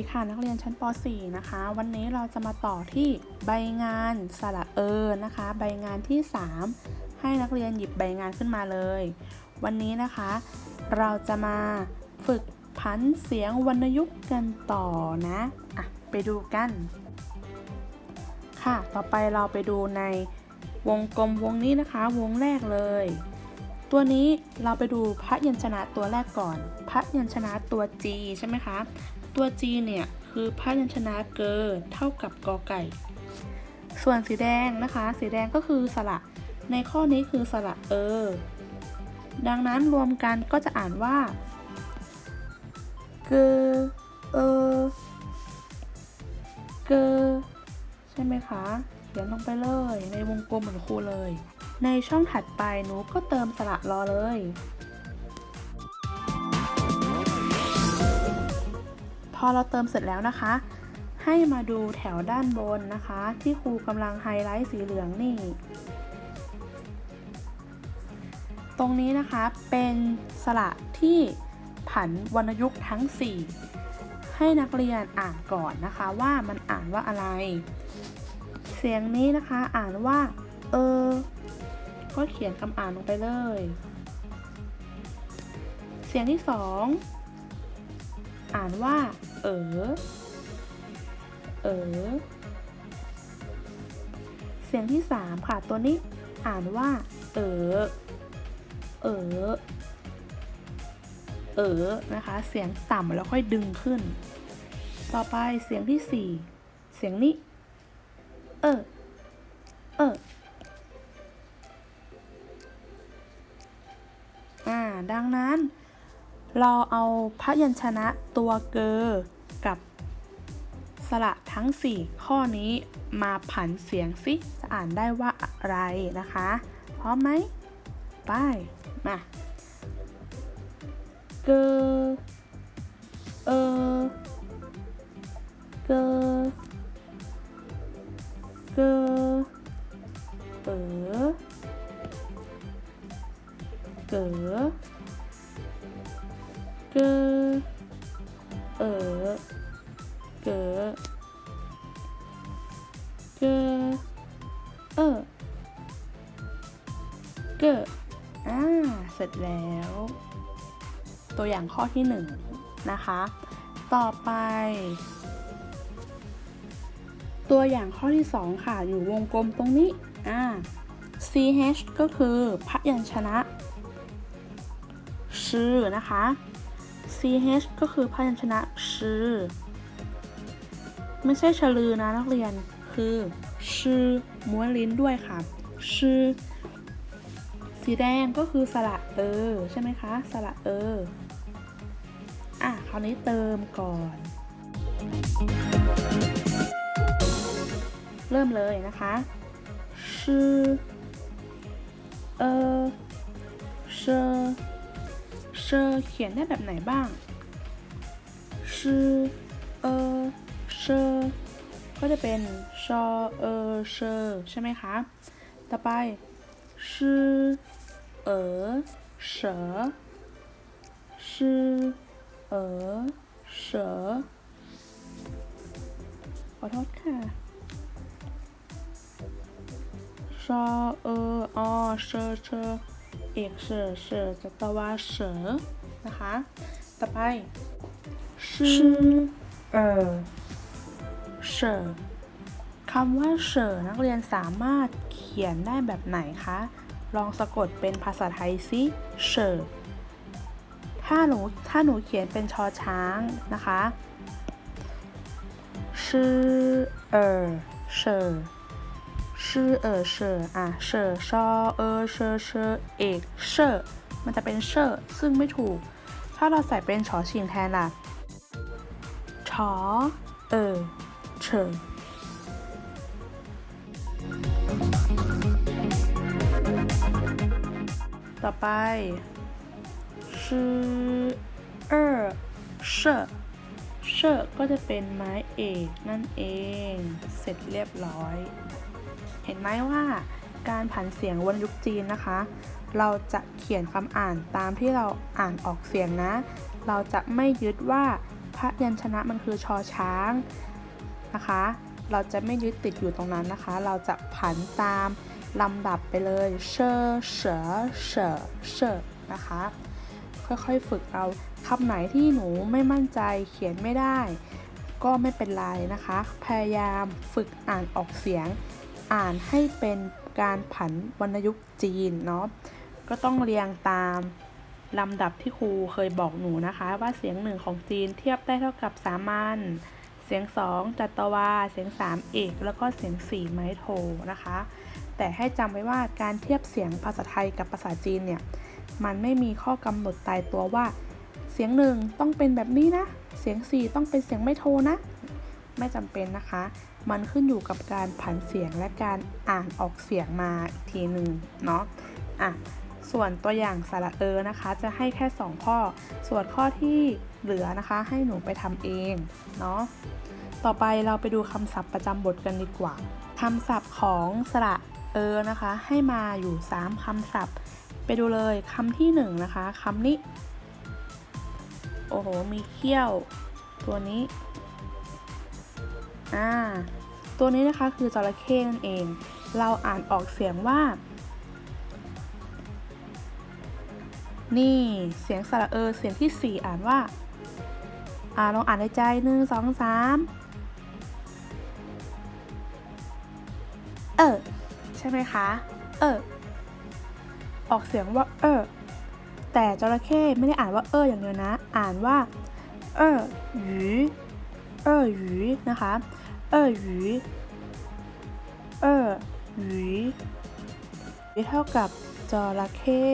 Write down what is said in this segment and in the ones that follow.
ดีค่ะนักเรียนชั้นป .4 นะคะ วันนี้เราจะมาต่อที่ใบงานสระเออนะคะ ใบงานที่ 3 ให้นักเรียนหยิบใบงานขึ้นมาเลย วันนี้นะคะ เราจะมาฝึกพันเสียงวรรณยุกต์กันต่อนะอะไปดูกัน ค่ะ ต่อไปเราไปดูในวงกลมวงนี้นะคะ วงแรกเลย ตัวนี้เราไปดูพระยัญชนะตัวแรกก่อน พระยัญชนะตัว G ใช่ไหมคะ ตัว G เนี่ย คือพยัญชนะเกอเท่ากับกอไก่ ส่วนสีแดงนะคะ สีแดงก็คือสระ ในข้อนี้คือสระเออ ดังนั้นรวมกันก็จะอ่านว่าเกอเออเกอใช่ไหมคะเขียนลงไปเลย ในวงกลมเหมือนครูเลย ในช่องถัดไปหนูก็เติมสระรอเลย อเราเติมเสร็จแล้วนะคะ ให้มาดูแถวด้านบนนะคะ ที่ครูกำลังไฮไลท์สีเหลืองนี่ ตรงนี้นะคะเป็นสระที่ผันวรรณยุกต์ทั้ง 4 ให้นักเรียนอ่านก่อนนะคะว่ามันอ่านว่าอะไร เสียงนี้นะคะอ่านว่า เออ ก็เขียนคำอ่านลงไปเลย เสียงที่สองอ่านว่า เออ เออ เสียงที่สามค่ะ ตัวนี้อ่านว่า เออ เออ เออ นะคะ เสียงต่ำแล้วค่อยดึงขึ้น ต่อไปเสียงที่สี่เสียงนี้ เออ เอออ่าดังนั้น เราเอาพยัญชนะตัวเกอ กับสระทั้ง 4 ข้อนี้มาผันเสียงสิจะอ่านได้ว่าอะไรนะคะพร้อมไหมไปมาเกอเอเกอเกอเอเกอเก อย่างข้อที่หนึ่งนะคะ ต่อไป ตัวอย่างข้อที่ 2 ค่ะ อยู่วงกลมตรงนี้อ่า ch ก็คือพยัญชนะชื่อนะคะ ch ก็คือพยัญชนะชื่อไม่ใช่ชลือนะนักเรียนคือชื่อม้วนลิ้นด้วยค่ะชื่อสีแดงก็คือสระเออ ใช่ไหมคะ สระเออ คราวนี้เติมก่อน เริ่มเลยนะคะชื่อเออเชอเชอเขียนได้แบบไหนบ้างชื่อเออเชอก็จะเป็นชอเออเชอใช่ไหมคะ ต่อไปชื่อเออเฉอชื่อ เออเฉอขอโทษค่ะชอเออออเชอเชอเอกเชอเชอจะตะว่าเฉอนะคะ ต่อไปชื่อเออเฉอคำว่าเฉอนักเรียนสามารถเขียนได้แบบไหนคะ ลองสะกดเป็นภาษาไทยสิเฉอ ถ้าหนูถ้าหนูเขียนเป็นชอช้างนะคะชื่อเออเฉอชื่อเออเชออะเชอชอเออเชอเชอเอกเชอมันจะเป็นเชอซึ่งไม่ถูก ถ้าเราใส่เป็นชอชิงแทนล่ะชอเออเชอต่อไป ชื่อเออเชอเชอก็จะเป็นไม้เอกนั่นเอง เสร็จเรียบร้อย เห็นไหมว่าการผันเสียงวรรณยุกต์จีนนะคะ เราจะเขียนคำอ่านตามที่เราอ่านออกเสียงนะ เราจะไม่ยึดว่าพระยัญชนะมันคือชอช้างนะคะ เราจะไม่ยึดติดอยู่ตรงนั้นนะคะ เราจะผันตามลำดับไปเลย เชอเฉอเฉอเฉอนะคะ ค่อยๆ ฝึกเอาคำไหนที่หนูไม่มั่นใจเขียนไม่ได้ ก็ไม่เป็นไรนะคะ พยายามฝึกอ่านออกเสียง อ่านให้เป็นการผันวรรณยุกต์จีนเนาะก็ต้องเรียงตามลำดับที่ครูเคยบอกหนูนะคะ ว่าเสียงหนึ่งของจีนเทียบได้เท่ากับสามัญเสียงสองจัตวา เสียงสามเอก แล้วก็เสียงสี่ไม้โทนะคะ แต่ให้จำไว้ว่าการเทียบเสียงภาษาไทยกับภาษาจีนเนี่ย มันไม่มีข้อกำหนดตายตัวว่า เสียงหนึ่งต้องเป็นแบบนี้นะ เสียงสี่ต้องเป็นเสียงไม่โทนะ ไม่จำเป็นนะคะ มันขึ้นอยู่กับการผันเสียงและการอ่านออกเสียงมาอีกทีหนึ่งเนาะอะส่วนตัวอย่างสระเออนะคะ จะให้แค่ 2 ข้อ ส่วนข้อที่เหลือนะคะ ให้หนูไปทำเองเนาะต่อไปเราไปดูคำศัพท์ประจำบทกันดีกว่าคำศัพท์ของสระเออนะคะ ให้มาอยู่ 3 คำศัพท์ ไปดูเลยคำที่1นะคะคำนี้ โอ้โห มีเขี้ยว ตัวนี้ อ่า ตัวนี้นะคะคือจระเข้นั่นเอง เราอ่านออกเสียงว่า นี่เสียงสระเออ เสียงที่ 4 อ่านว่า อ่าลองอ่านในใจหนึ่งสองสามเออ ใช่ไหมคะ เออ ออกเสียงว่าเออแต่จระเข้ไม่ได้อ่านว่าเอออย่างเดียวนะ อ่านว่าเออหยูเออหยูนะคะเออหยูเออหยูเท่ากับจระเข้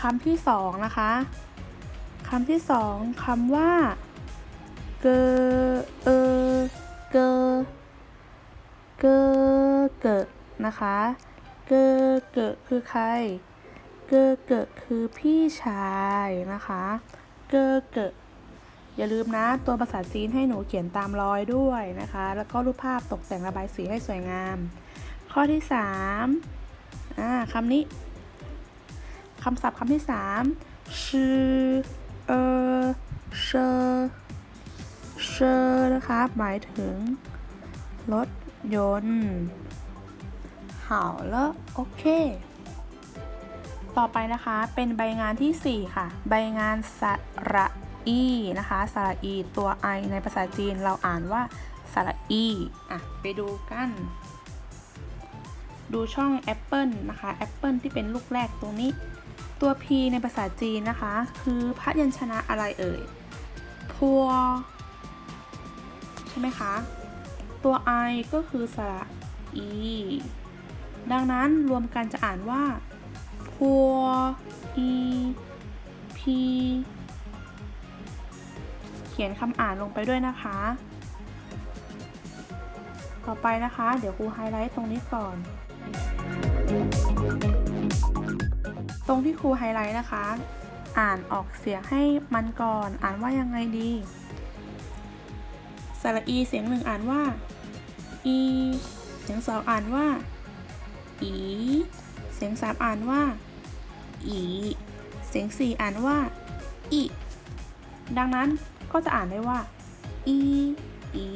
คำที่สองนะคะคำที่สองคำว่า เกอเออ เกอเกอเกิดนะคะ เกอเกิดคือใคร เกอเกิดคือพี่ชายนะคะ เกอเกิดอย่าลืมนะ ตัวภาษาจีนให้หนูเขียนตามรอยด้วยนะคะ แล้วก็รูปภาพตกแต่งระบายสีให้สวยงาม ข้อที่สามอ่าคำนี้คำศัพท์คำที่สามชื่อเออเชอ เชอร์นะคะ หมายถึง รถยนต์好了โอเคต่อไปนะคะเป็นใบงานที่ 4 ค่ะ ใบงานสระอีนะคะสระอีตัว i ในภาษาจีนเราอ่านว่าสระอีอะไปดูกัน ดูช่อง Apple นะคะ Apple ที่เป็นลูกแรกตรงนี้ ตัว P ในภาษาจีนนะคะ คือพยัญชนะอะไรเอ่ยพัว ใช่ไหมคะ ตัว I ก็คือสระ E ดังนั้นรวมกันจะอ่านว่าพัว E P เขียนคำอ่านลงไปด้วยนะคะ ต่อไปนะคะ เดี๋ยวครูไฮไลท์ตรงนี้ก่อน ตรงที่ครูไฮไลท์นะคะ อ่านออกเสียงให้มันก่อน อ่านว่ายังไงดี สระอีเสียงหนึ่งอ่านว่า อี เสียงสองอ่านว่า อี เสียงสามอ่านว่า อี เสียงสี่อ่านว่า อี ดังนั้นก็จะอ่านได้ว่า อี อี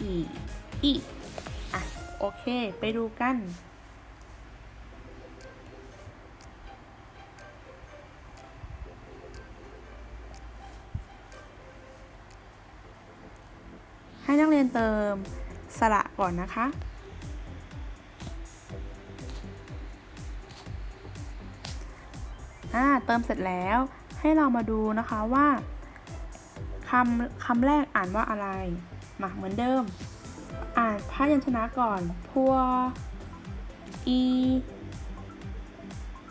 อี อีอะโอเค ไปดูกัน ให้นักเรียนเติมสระก่อนนะคะ อ่า เติมเสร็จแล้ว ให้เรามาดูนะคะว่าคำคำแรกอ่านว่าอะไร มาเหมือนเดิม อ่านพยัญชนะก่อน พัว อี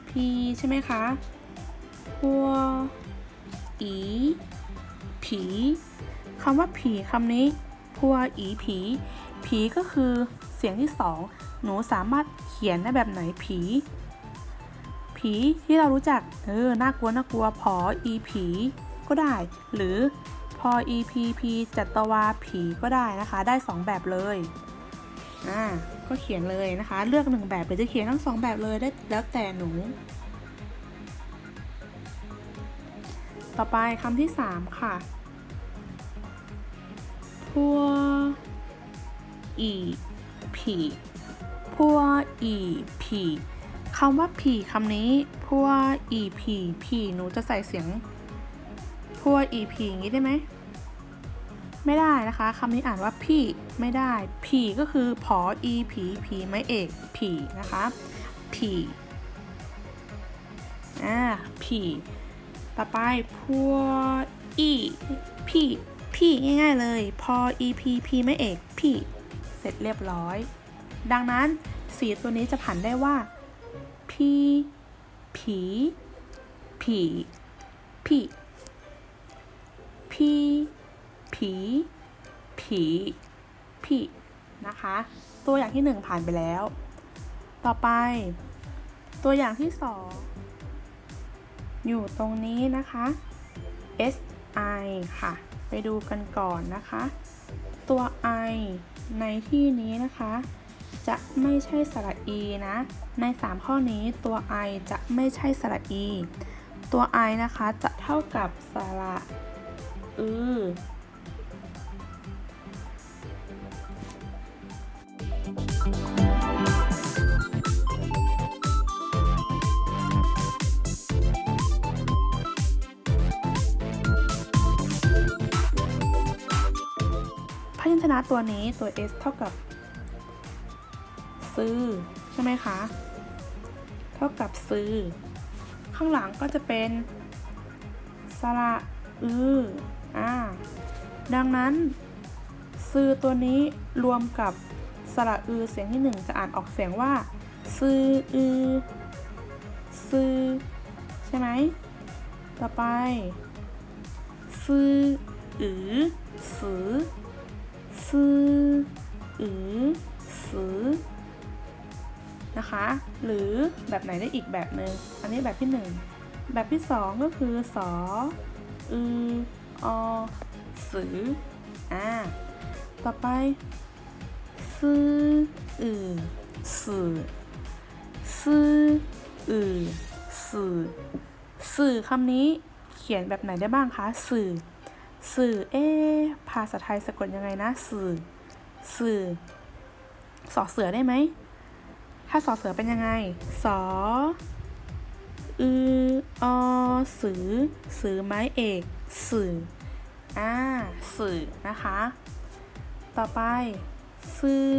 พีใช่ไหมคะ พัว อี ผี คำว่าผีคำนี้ พัวอีผี ผีก็คือเสียงที่สองหนูสามารถเขียนได้แบบไหนผี ผีที่เรารู้จัก เออ น่ากลัว น่ากลัว พออีผี ก็ได้ หรือพออีพีพีจัตวาผีก็ได้นะคะ ได้ 2 แบบเลย อ่า ก็เขียนเลยนะคะ เลือกหนึ่งแบบหรือจะเขียนทั้งสองแบบเลยได้แล้วแต่หนู ต่อไปคำที่สามค่ะ พัวอีผีพัวอีผีคำว่าผีคำนี้พัวอีผีผีหนูจะใส่เสียงพัวอีผีอย่างนี้ได้ไหมไม่ได้นะคะคำนี้อ่านว่าพี่ไม่ได้ ผีก็คือผออีผีผีไม้เอกผีนะคะผีอ่าผีต่อไปพัวอีพี่ พี่ง่ายๆเลย พออีพีไม้เอกพี่ เสร็จเรียบร้อย ดังนั้นสีตัวนี้จะผันได้ว่า พี่ผีผีพี่พี่ผีผีผีนะคะ ตัวอย่างที่หนึ่งผ่านไปแล้ว ต่อไป ตัวอย่างที่สองอยู่ตรงนี้นะคะ S I ค่ะ ไปดูกันก่อนนะคะ ตัว I ในที่นี้นะคะ จะไม่ใช่สระ E นะ ใน 3 ข้อนี้ตัว I จะไม่ใช่สระ E ตัว I นะคะจะเท่ากับสระอือ ชนะตัวนี้ตัว S เท่ากับ ซื้อ ใช่ไหมคะ เท่ากับซื้อ ข้างหลังก็จะเป็นสระอืออ่าดังนั้น ซื้อตัวนี้รวมกับสระอือเสียงที่หนึ่งจะอ่านออกเสียงว่า ซื้ออือซื้อใช่ไหมต่อไปซื้ออือสือ ซื้ออือสือนะคะ หรือแบบไหนได้อีกแบบหนึ่งอันนี้แบบที่หนึ่งแบบที่สองก็คือสออืออสืออ่าต่อไปซื้ออือสือซื้ออือสือสื่อคำนี้เขียนแบบไหนได้บ้างคะ สื่อ สื่อ เอ๊ะภาษาไทยสะกดยังไงนะ สื่อ สื่อ สอเสือได้ไหม ถ้าสอเสือเป็นยังไง สอ อืออสือ สือไม้เอก สื่อ อ่า สื่อ นะคะ ต่อไปซื้อ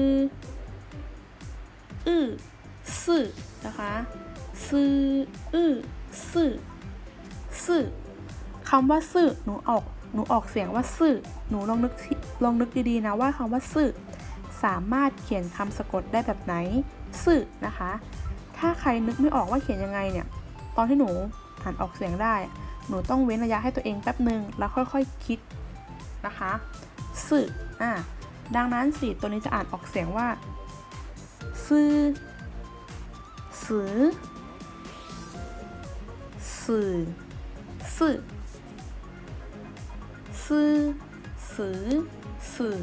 อือสื่อ นะคะซื้ออือสื่อ สื่อคำว่าสื่อหนูออก หนูออกเสียงว่าสื่อ หนูลองนึกลองนึกดีๆนะว่าคำว่าสื่อสามารถเขียนคำสะกดได้แบบไหนสื่อนะคะ ถ้าใครนึกไม่ออกว่าเขียนยังไงเนี่ย ตอนที่หนูอ่านออกเสียงได้ หนูต้องเว้นระยะให้ตัวเองแป๊บหนึ่งแล้วค่อยๆคคิดนะคะสื่ออ่าดังนั้นสีตัวนี้จะอ่านออกเสียงว่าซื่อสือสื่อสื่อ ซื่อสือสื่อ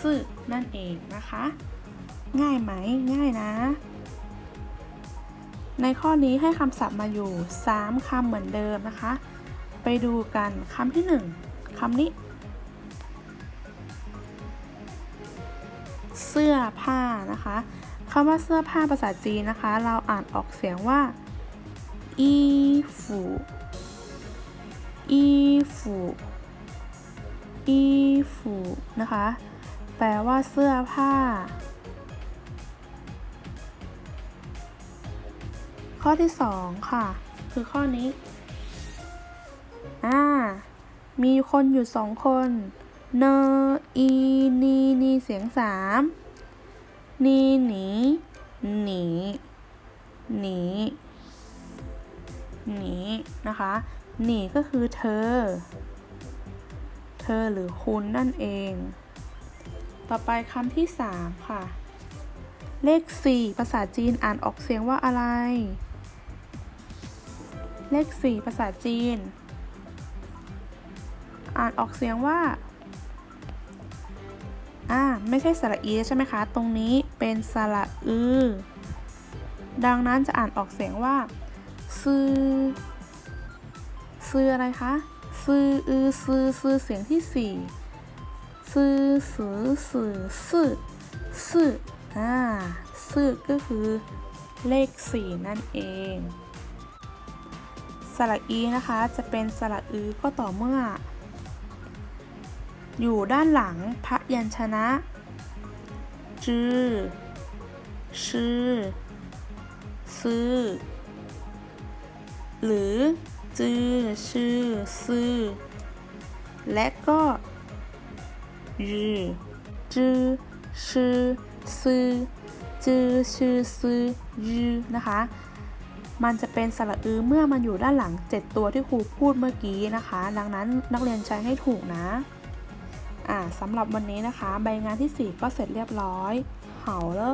สื่อนั่นเองนะคะ ง่ายไหมง่ายนะ ในข้อนี้ให้คำศัพท์มาอยู่ 3คำเหมือนเดิมนะคะ ไปดูกันคำที่ 1คำนี้ เสื้อผ้านะคะคำว่าเสื้อผ้าภาษาจีนนะคะ เราอ่านออกเสียงว่าอีฟูอีฟู อีฟูนะคะ แปลว่าเสื้อผ้า ข้อที่สองค่ะ คือข้อนี้ อ่า มีคนอยู่สองคนเนอีนีนีเสียงสามนีหนีหนีหนีหนีนะคะหนีก็คือเธอ เธอหรือคุณนั่นเอง ต่อไปคำที่สามค่ะ เลขสี่ภาษาจีนอ่านออกเสียงว่าอะไร เลขสี่ภาษาจีน อ่านออกเสียงว่าออ่าไม่ใช่สระอีใช่ไหมคะ ตรงนี้เป็นสระอือ ดังนั้นจะอ่านออกเสียงว่า ซื้อซื้ออะไรคะ ซืออือซือซือเสียงที่สี่ซื้อสือสือซื่อซื่ออ่าซื่อก็คือเลขสี่นั่นเอง สระอีนะคะจะเป็นสระอือก็ต่อเมื่อ อยู่ด้านหลังพยัญชนะ จือชื่อซื้อ หรือ จือชื่อ ซื่อ และก็ยือจือชื่อ ซื่อ จือชื่อ ซื่อ ยือนะคะ มันจะเป็นสระอือเมื่อมันอยู่ด้านหลัง 7 ตัวที่ครูพูดเมื่อกี้นะคะ ดังนั้นนักเรียนใช้ให้ถูกนะอ่าสำหรับวันนี้นะคะ ใบงานที่ 4 ก็เสร็จเรียบร้อยเหาแล้